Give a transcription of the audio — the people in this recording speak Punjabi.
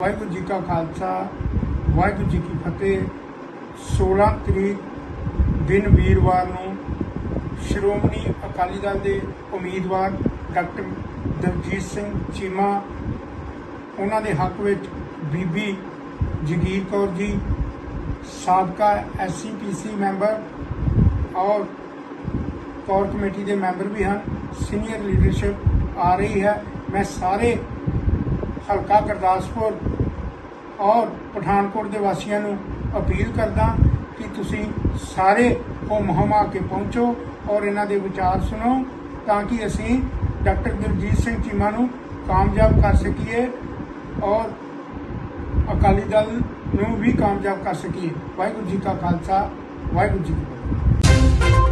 ਵਾਹਿਗੁਰੂ ਜੀ ਕਾ ਖਾਲਸਾ, ਵਾਹਿਗੁਰੂ ਜੀ ਕੀ ਫਤਿਹ। 16 ਤਰੀਕ ਦਿਨ ਵੀਰਵਾਰ ਨੂੰ ਸ਼੍ਰੋਮਣੀ ਅਕਾਲੀ ਦਲ ਦੇ ਉਮੀਦਵਾਰ ਡਾਕਟਰ ਦਲਜੀਤ ਸਿੰਘ ਚੀਮਾ, ਉਹਨਾਂ ਦੇ ਹੱਕ ਵਿੱਚ ਬੀਬੀ ਜਗੀਰ ਕੌਰ ਜੀ, ਸਾਬਕਾ ਐਸਸੀਪੀਸੀ ਮੈਂਬਰ ਔਰ ਕੋਰ ਕਮੇਟੀ ਦੇ ਮੈਂਬਰ ਵੀ ਹਨ। ਸੀਨੀਅਰ ਲੀਡਰਸ਼ਿਪ ਆ ਰਹੀ ਹੈ। ਮੈਂ ਸਾਰੇ ਹਲਕਾ ਗੁਰਦਾਸਪੁਰ ਔਰ ਪਠਾਨਕੋਟ ਦੇ ਵਾਸੀਆਂ ਨੂੰ ਅਪੀਲ ਕਰਦਾ ਕਿ ਤੁਸੀਂ ਸਾਰੇ ਉਹ ਹੁਮਾ ਕੇ ਪਹੁੰਚੋ ਔਰ ਇਹਨਾਂ ਦੇ ਵਿਚਾਰ ਸੁਣੋ ਤਾਂ ਕਿ ਅਸੀਂ ਡਾਕਟਰ ਦਲਜੀਤ ਸਿੰਘ ਚੀਮਾ ਨੂੰ ਕਾਮਯਾਬ ਕਰ ਸਕੀਏ ਔਰ ਅਕਾਲੀ ਦਲ ਨੂੰ ਵੀ ਕਾਮਯਾਬ ਕਰ ਸਕੀਏ। ਵਾਹਿਗੁਰੂ ਜੀ ਕਾ ਖਾਲਸਾ, ਵਾਹਿਗੁਰੂ ਜੀ ਕੀ ਫਤਿਹ।